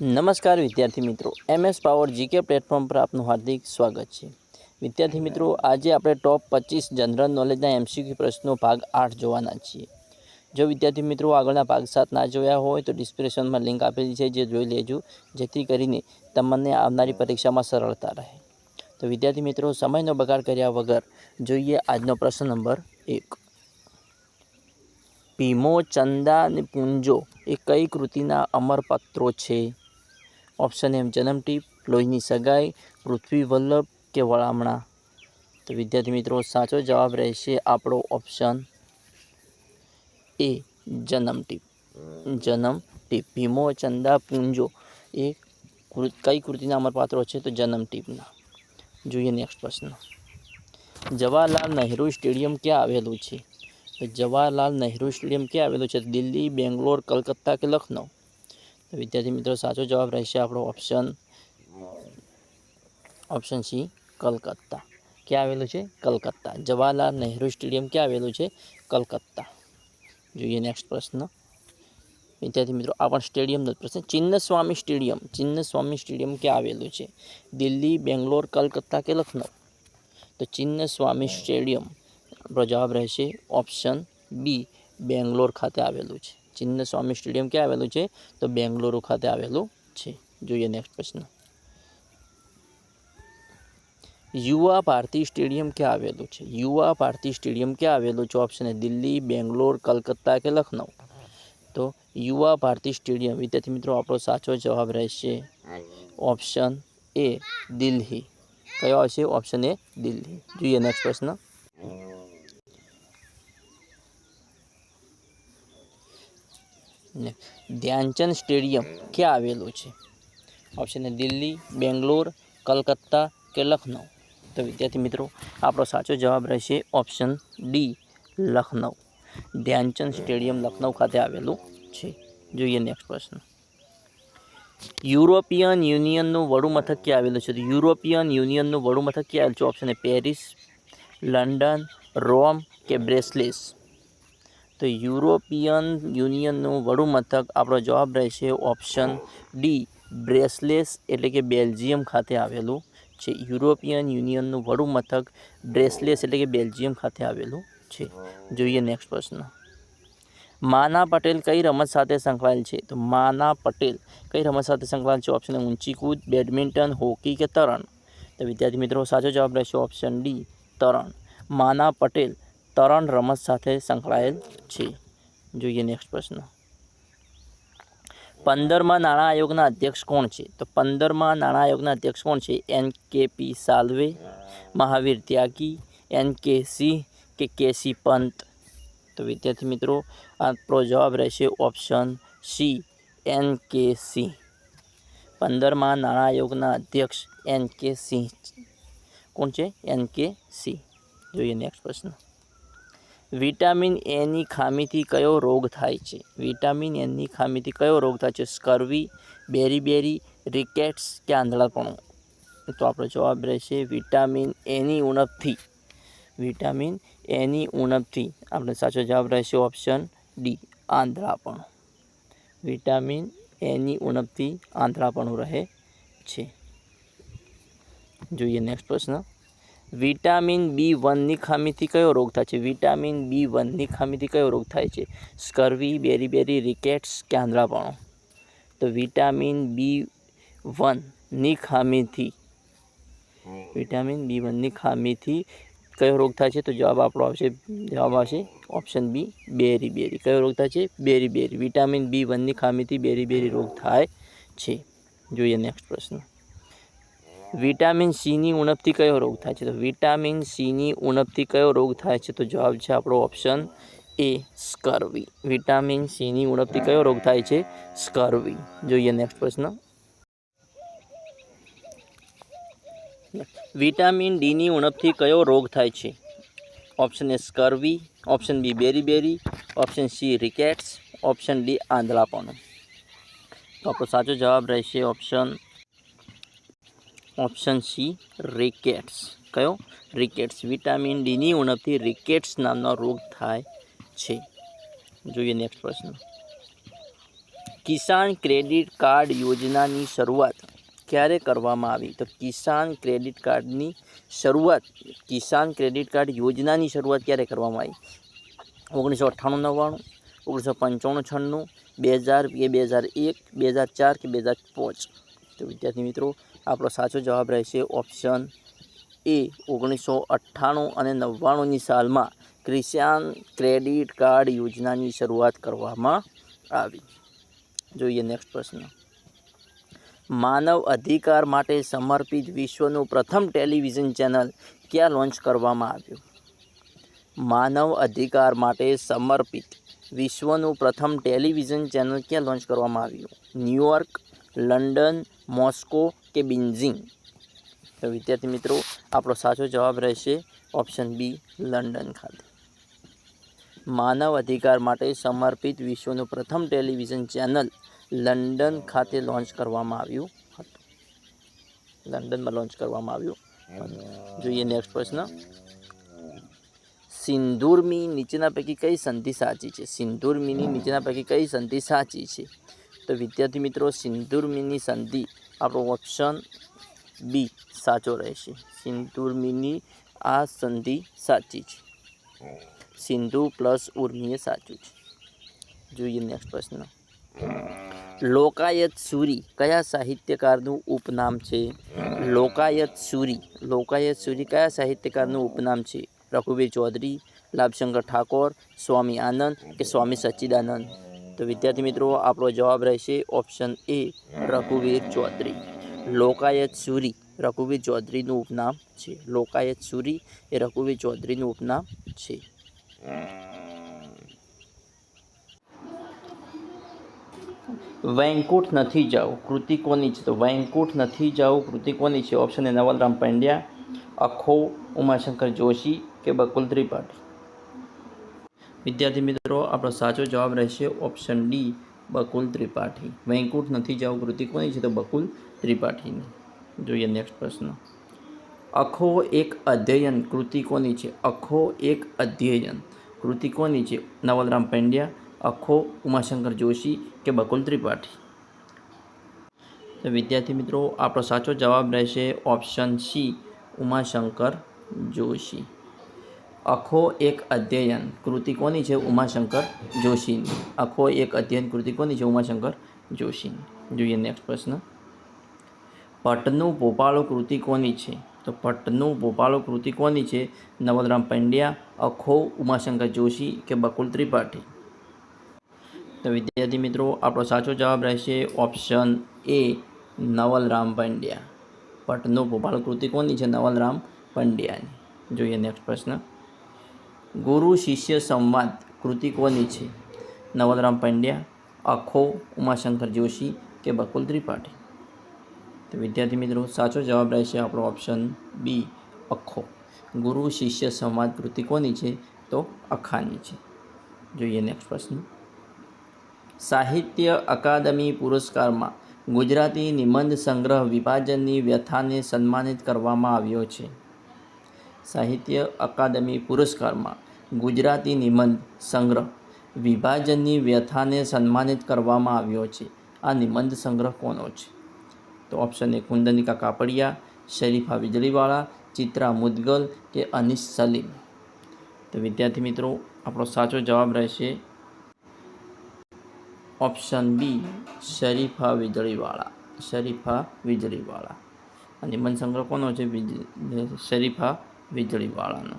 નમસ્કાર વિદ્યાર્થી મિત્રો. એમએસ પાવર જીકે પ્લેટફોર્મ પર આપનું હાર્દિક સ્વાગત છે. વિદ્યાર્થી મિત્રો, આજે આપણે ટોપ પચીસ જનરલ નોલેજના એમસીક્યુ પ્રશ્નો ભાગ આઠ જોવાના છીએ. જો વિદ્યાર્થી મિત્રો આગળના ભાગ સાત ના જોયા હોય તો ડિસ્ક્રિપ્શનમાં લિંક આપેલી છે, જે જોઈ લેજો. જેથી કરીને તમને આવનારી પરીક્ષામાં સરળતા રહે. તો વિદ્યાર્થી મિત્રો, સમયનો બગાડ કર્યા વગર જોઈએ આજનો પ્રશ્ન નંબર એક. ભીમો, ચંદા અને પૂંજો એ કઈ કૃતિના અમરપત્રો છે? ઓપ્શન એમ જન્મટીપ, લોહીની સગાઈ, પૃથ્વી વલ્લભ કે વળામણા તો વિદ્યાર્થી મિત્રો, સાચો જવાબ રહેશે આપણો ઓપ્શન એ જન્મટીપ. જન્મટીપ. ભીમો, ચંદા, પૂંજો એ કઈ કૃતિના અમરપાત્રો છે? તો જન્મટીપના. જોઈએ નેક્સ્ટ પ્રશ્ન. જવાહરલાલ નહેરુ સ્ટેડિયમ ક્યાં આવેલું છે? જવાહરલાલ નહેરુ સ્ટેડિયમ ક્યાં આવેલું છે? દિલ્હી, બેંગ્લોર, કલકત્તા કે લખનઉ? વિદ્યાર્થી મિત્રો, સાચો જવાબ રહેશે આપણો ઓપ્શન ઓપ્શન સી કલકત્તા. ક્યાં આવેલું છે? કલકત્તા. જવાહરલાલ નહેરુ સ્ટેડિયમ ક્યાં આવેલું છે? કલકત્તા. જોઈએ નેક્સ્ટ પ્રશ્ન. વિદ્યાર્થી મિત્રો, આ પણ સ્ટેડિયમનો જ પ્રશ્ન. ચિન્નસ્વામી સ્ટેડિયમ. ચિન્નસ્વામી સ્ટેડિયમ ક્યાં આવેલું છે? દિલ્હી, બેંગ્લોર, કલકત્તા કે લખનઉ? તો ચિન્નસ્વામી સ્ટેડિયમ. આપણો જવાબ રહેશે ઓપ્શન બી બેંગ્લોર ખાતે આવેલું છે. ચિન્નસ્વામી સ્ટેડિયમ ક્યાં આવેલું છે? તો બેંગલુરુ ખાતે આવેલું છે. જોઈએ નેક્સ્ટ પ્રશ્ન. યુવા ભારતી સ્ટેડિયમ ક્યાં આવેલું છે? યુવા ભારતી સ્ટેડિયમ ક્યાં આવેલું? છે ઓપ્શન એ દિલ્હી, બેંગ્લોર, કલકત્તા કે લખનઉ? તો યુવા ભારતી સ્ટેડિયમ. વિદ્યાર્થી મિત્રો, આપણો સાચો જવાબ રહેશે ઓપ્શન એ દિલ્હી. કયો આવશે? Option A Delhi. જોઈએ નેક્સ્ટ પ્રશ્ન. ધ્યાનચંદ સ્ટેડિયમ ક્યાં આવેલું છે? ઓપ્શન એ દિલ્હી, બેંગ્લોર, કલકત્તા કે લખનઉ? તો વિદ્યાર્થી મિત્રો, આપણો સાચો જવાબ રહેશે option D Lucknow. Dhyanchand stadium Lucknow ખાતે આવેલું છે. જોઈએ નેક્સ્ટ પ્રશ્ન. યુરોપિયન યુનિયનનું વડું મથક ક્યાં આવેલું છે? તો યુરોપિયન યુનિયનનું વડું મથક ક્યાં આવેલું છે? Option A Paris, London, Rome કે બ્રેસલેસ? તો યુરોપિયન યુનિયનનું વડું મથક આપણો જવાબ રહેશે ઓપ્શન ડી, બ્રેસલેસ એટલે કે બેલ્જિયમ ખાતે આવેલું છે. યુરોપિયન યુનિયનનું વડું મથક બ્રેસલેસ એટલે કે બેલ્જિયમ ખાતે આવેલું છે. જોઈએ નેક્સ્ટ પ્રશ્ન. માના પટેલ કઈ રમત સાથે સંકળાયેલ છે? તો માના પટેલ કઈ રમત સાથે સંકળાયેલ છે? ઓપ્શન ઊંચી કૂદ બેડમિન્ટન, હોકી કે તરણ? તો વિદ્યાર્થી મિત્રો, સાચો જવાબ રહેશે ઓપ્શન ડી, તરણ. માના પટેલ તરણ રમત સાથે સંકળાયેલ છે. જોઈએ નેક્સ્ટ પ્રશ્ન. પંદરમાં નાણાં આયોગના અધ્યક્ષ કોણ છે? તો પંદરમાં નાણાં આયોગના અધ્યક્ષ કોણ છે? એન કે પી સાલ્વે, મહાવીર ત્યાગી, એન કે સિંહ કે કેસી પંત. તો વિદ્યાર્થી મિત્રો આપણો જવાબ રહેશે ઓપ્શન સી, એન કે સિંહ. પંદરમાં નાણાં આયોગના અધ્યક્ષ એન કે સિંહ. કોણ છે? એન કે સિંહ. જોઈએ નેક્સ્ટ પ્રશ્ન. વિટામિન એની ખામીથી કયો રોગ થાય છે? વિટામિન એની ખામીથી કયો રોગ થાય છે? સ્કર્વી બેરી બેરી રિકેટ્સ કે આંધળાપણું? તો આપણો જવાબ રહેશે વિટામિન એની ઉણપથી. વિટામિન એની ઉણપથી. આપણે સાચો જવાબ રહેશે ઓપ્શન ડી આંધળાપણું. વિટામિન એની ઉણપથી આંધળાપણું રહે છે. જોઈએ નેક્સ્ટ પ્રશ્ન. વિટામિન બી વનની ખામીથી કયો રોગ થાય છે? વિટામિન બી વનની ખામીથી કયો રોગ થાય છે? સ્કર્વી બેરી રિકેટ્સ કે આંધળાપણો તો વિટામિન બી વનની ખામીથી વિટામિન બી વનની ખામીથી કયો રોગ થાય છે? તો જવાબ આપણો આવશે, જવાબ આવશે ઓપ્શન બી બેરી બેરી કયો રોગ થાય છે? બેરી બેરી વિટામિન બી વનની ખામીથી બેરી બેરી રોગ થાય છે. જોઈએ નેક્સ્ટ પ્રશ્ન. વિટામિન સીની ઉણપથી કયો રોગ થાય છે? તો વિટામિન સીની ઉણપથી કયો રોગ થાય છે? તો જવાબ છે આપણો ઓપ્શન એ સ્કર્વી. વિટામિન સીની ઉણપથી કયો રોગ થાય છે? સ્કર્વી. જોઈએ નેક્સ્ટ પ્રશ્ન. વિટામિન ડીની ઉણપથી કયો રોગ થાય છે? Option A scurvy, option B beriberi, option C rickets, option D આંધળાપણું. તો આપણો સાચો જવાબ રહેશે ઓપ્શન ઓપ્શન સી રિકેટ્સ કયો? રિકેટ્સ વિટામિન ડીની ઉણપથી રિકેટ્સ નામનો રોગ થાય છે. જોઈએ નેક્સ્ટ પ્રશ્ન. કિસાન ક્રેડિટ કાર્ડ યોજનાની શરૂઆત ક્યારે કરવામાં આવી? તો કિસાન ક્રેડિટ કાર્ડની શરૂઆત, કિસાન ક્રેડિટ કાર્ડ યોજનાની શરૂઆત ક્યારે કરવામાં આવી? ઓગણીસો અઠ્ઠાણું નવ્વાણું ઓગણીસો પંચાણું છન્નું, બે હજાર કે બે હજાર એક, બે હજાર ચાર કે બે હજાર પાંચ? તો વિદ્યાર્થી મિત્રો આપણો સાચો જવાબ રહેશે ઓપ્શન એ ઓગણીસો અઠ્ઠાણું અને નવ્વાણુંની સાલમાં કિસાન ક્રેડિટ કાર્ડ યોજનાની શરૂઆત કરવામાં આવી. જોઈએ નેક્સ્ટ પ્રશ્ન. માનવ અધિકાર માટે સમર્પિત વિશ્વનું પ્રથમ ટેલિવિઝન ચેનલ ક્યાં લોન્ચ કરવામાં આવ્યું? માનવ અધિકાર માટે સમર્પિત વિશ્વનું પ્રથમ ટેલિવિઝન ચેનલ ક્યાં લોન્ચ કરવામાં આવ્યું? ન્યૂયોર્ક લંડન મોસ્કો કે બિન્ઝિંગ તો વિદ્યાર્થી મિત્રો આપણો સાચો જવાબ રહેશે ઓપ્શન બી લંડન ખાતે. માનવ અધિકાર માટે સમર્પિત વિશ્વનું પ્રથમ ટેલિવિઝન ચેનલ લંડન ખાતે લોન્ચ કરવામાં આવ્યું હતું. લંડનમાં લોન્ચ કરવામાં આવ્યું જોઈએ નેક્સ્ટ પ્રશ્ન. સિંદૂરમી નીચેના પૈકી કઈ સંધિ સાચી છે? સિંદૂરમીની નીચેના પૈકી કઈ સંધિ સાચી છે? તો વિદ્યાર્થી મિત્રો સિંદૂરમીની સંધિ આપણો ઓપ્શન બી સાચો રહેશે. સિંદૂરમીની આ સંધિ સાચી છે. સિંધુ પ્લસ ઉર્મી એ સાચું છે. જોઈએ નેક્સ્ટ પ્રશ્ન. લોકાયત સુરી કયા સાહિત્યકારનું ઉપનામ છે? લોકાયત સુરી. લોકાયત સુરી કયા સાહિત્યકારનું ઉપનામ છે? રઘુવીર ચૌધરી, લાભશંકર ઠાકોર, સ્વામી આનંદ કે સ્વામી સચ્ચિદાનંદ. તો વિદ્યાર્થી મિત્રો, આપણો જવાબ રહેશે ઓપ્શન એ રઘુવીર ચૌધરી. લોકાયત સુરી રઘુવીર ચૌધરીનું ઉપનામ છે. લોકાયત સુરી એ રઘુવીર ચૌધરીનું ઉપનામ છે. વૈંકુઠ નથી જાઓ કૃતિકોની છે. તો વૈકુંઠ નથી જાઓ કૃતિકોની છે. ઓપ્શન એ નવલરામ પંડ્યા, અખો ઉમાશંકર જોશી કે બકુલ ત્રિપાઠી વિદ્યાર્થી મિત્રો, આપણો સાચો જવાબ રહેશે ઓપ્શન ડી બકુલ ત્રિપાઠી. વૈકુંઠ નથી જવું કૃતિ કોની છે, તો બકુલ ત્રિપાઠીની. જોઈએ નેક્સ્ટ પ્રશ્ન. અખો એક અધ્યયન કૃતિ કોની છે. અખો એક અધ્યયન કૃતિ કોની છે. નવલરામ પંડ્યા, અખો ઉમાશંકર જોશી કે બકુલ ત્રિપાઠી? તો વિદ્યાર્થી મિત્રો, આપણો સાચો જવાબ રહેશે ઓપ્શન સી ઉમાશંકર જોશી. અખો એક અધ્યયન કૃતિ કોની છે? ઉમાશંકર જોશીની અખો એક અધ્યયન કૃતિ કોની છે? ઉમાશંકર જોશીની જોઈએ નેક્સ્ટ પ્રશ્ન. પટનું ભોપાળો કૃતિ કોની છે? તો પટનું ભોપાળો કૃતિ કોની છે? નવલરામ પંડ્યા, અખો, ઉમાશંકર જોશી કે બકુલ ત્રિપાઠી? તો વિદ્યાર્થી મિત્રો, આપણો સાચો જવાબ રહેશે ઓપ્શન એ નવલરામ પંડ્યા. પટનું ભોપાળો કૃતિ કોની છે? નવલરામ પંડ્યાની. જોઈએ નેક્સ્ટ પ્રશ્ન. ગુરુ, શિષ્ય, સંવાદ કૃતિ કોની છે. નવલરામ પંડ્યા અખો ઉમાશંકર જોશી કે બકુલ ત્રિપાઠી? તો વિદ્યાર્થી મિત્રો, સાચો જવાબ રહેશે આપણો ઓપ્શન બી અખો. ગુરુ, શિષ્ય, સંવાદ કૃતિ કોની છે, તો અખાની છે. જોઈએ નેક્સ્ટ પ્રશ્ન. સાહિત્ય અકાદમી પુરસ્કારમાં ગુજરાતી નિબંધ સંગ્રહ વિભાજનની વ્યથાને સન્માનિત કરવામાં આવ્યો છે. સાહિત્ય અકાદમી પુરસ્કારમાં ગુજરાતી નિબંધ સંગ્રહ વિભાજનની વ્યથાને સન્માનિત કરવામાં આવ્યો છે. આ નિબંધ સંગ્રહ કોનો છે? તો ઓપ્શન એ કુંદનિકા કાપડિયા, શરીફા વીજળીવાળા, ચિત્રા મુદગલ કે અનીસ સલીમ? તો વિદ્યાર્થી મિત્રો, આપણો સાચો જવાબ રહેશે ઓપ્શન બી શરીફા વીજળીવાળા શરીફા વીજળીવાળા. નિબંધ સંગ્રહ કોનો છે? શરીફા વીજળીવાળાનો.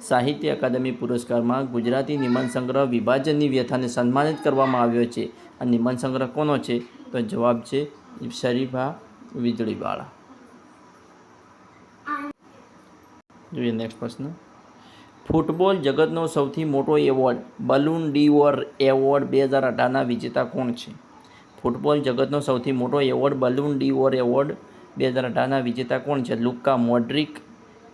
સાહિત્ય અકાદમી પુરસ્કારમાં ગુજરાતી નિબંધ સંગ્રહ વિભાજનની વ્યથાને સન્માનિત કરવામાં આવ્યો છે આ નિબંધ સંગ્રહ કોનો છે? તો જવાબ છે શરીફા વીજળીવાળા. જોઈએ નેક્સ્ટ પ્રશ્ન. ફૂટબોલ જગતનો સૌથી મોટો એવોર્ડ, બલૂન ડીવોર એવોર્ડ બે હજાર અઢારના વિજેતા કોણ છે? ફૂટબોલ જગતનો સૌથી મોટો એવોર્ડ, બલૂન ડીવોર એવોર્ડ બે હજાર અઢારના વિજેતા કોણ છે? લુકા મોડ્રિક,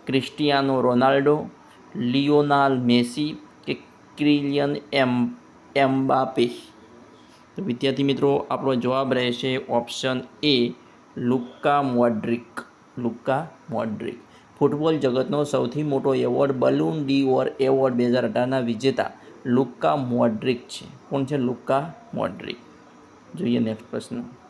ક્રિસ્ટિયાનો રોનાલ્ડો, લિયોનાલ મેસી કે ક્રિલિયન એમ, એમ્બાપે? તો વિદ્યાર્થી મિત્રો, આપણો જવાબ રહેશે ઓપ્શન એ લુકા મોડ્રિક. લુકા મોડ્રિક. ફૂટબોલ જગતનો સૌથી મોટો award, Ballon d'Or award બે હજાર અઢારના વિજેતા લુકા મોડ્રિક છે. કોણ છે? લુકા મોડ્રિક. જોઈએ નેક્સ્ટ પ્રશ્ન.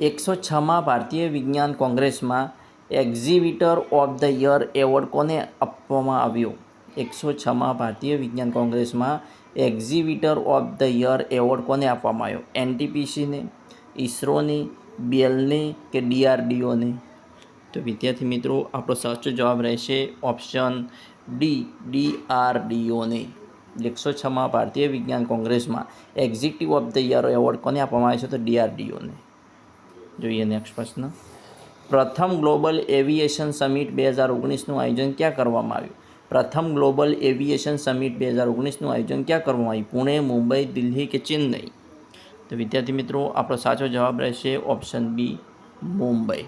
એકસો છમાં ભારતીય વિજ્ઞાન કોંગ્રેસમાં exhibitor of the year award કોને આપવામાં આવ્યો? એકસો છમાં ભારતીય વિજ્ઞાન કોંગ્રેસમાં exhibitor of the year award કોને આપવામાં આવ્યો? એનટીપીસીને, ઇસરોને બીએલને કે ડીઆરડીઓને? તો વિદ્યાર્થી મિત્રો, આપણો સાચો જવાબ રહેશે ઓપ્શન ડી, ડીઆરડીઓને. એકસો છમાં ભારતીય વિજ્ઞાન કોંગ્રેસમાં executive of the year award કોને આપવામાં આવ્યો છે? તો ડીઆરડીઓને. જોઈએ નેક્સ્ટ પ્રશ્ન. પ્રથમ ગ્લોબલ એવિએશન સમિટ બે હજાર ઓગણીસનું આયોજન ક્યાં કરવામાં આવ્યું? પ્રથમ ગ્લોબલ એવિએશન સમિટ બે હજાર ઓગણીસનું આયોજન ક્યાં કરવામાં આવ્યું? પુણે, મુંબઈ, દિલ્હી કે ચેન્નઈ? તો વિદ્યાર્થી મિત્રો, આપણો સાચો જવાબ રહેશે ઓપ્શન બી, મુંબઈ.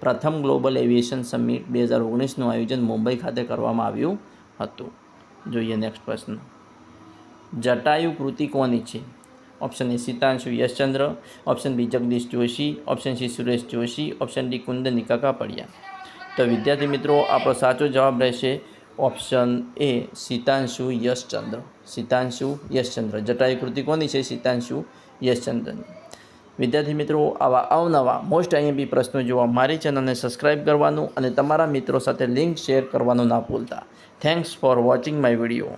પ્રથમ ગ્લોબલ એવિએશન સમિટ બે હજાર ઓગણીસનું આયોજન મુંબઈ ખાતે કરવામાં આવ્યું હતું. જોઈએ નેક્સ્ટ પ્રશ્ન. જટાયુ કૃતિ કોની છે? Option A Sitanshu Yashchandra option B Jagdish Joshi option C Suresh Joshi option D Kundanika Kapadia તો વિદ્યાર્થી મિત્રો, આપણો સાચો જવાબ રહેશે ઓપ્શન એ સીતાંશુ યશચંદ્ર સીતાંશુ યશચંદ્ર જટાયુ કૃતિ કોની છે? સીતાંશુ યશચંદ્રની વિદ્યાર્થી મિત્રો, આવા અવનવા મોસ્ટ આઈએમપી પ્રશ્નો જોવા મારી ચેનલને સબસ્ક્રાઇબ કરવાનું અને તમારા મિત્રો સાથે લિંક શેર કરવાનું ના ભૂલતા. Thanks for watching my video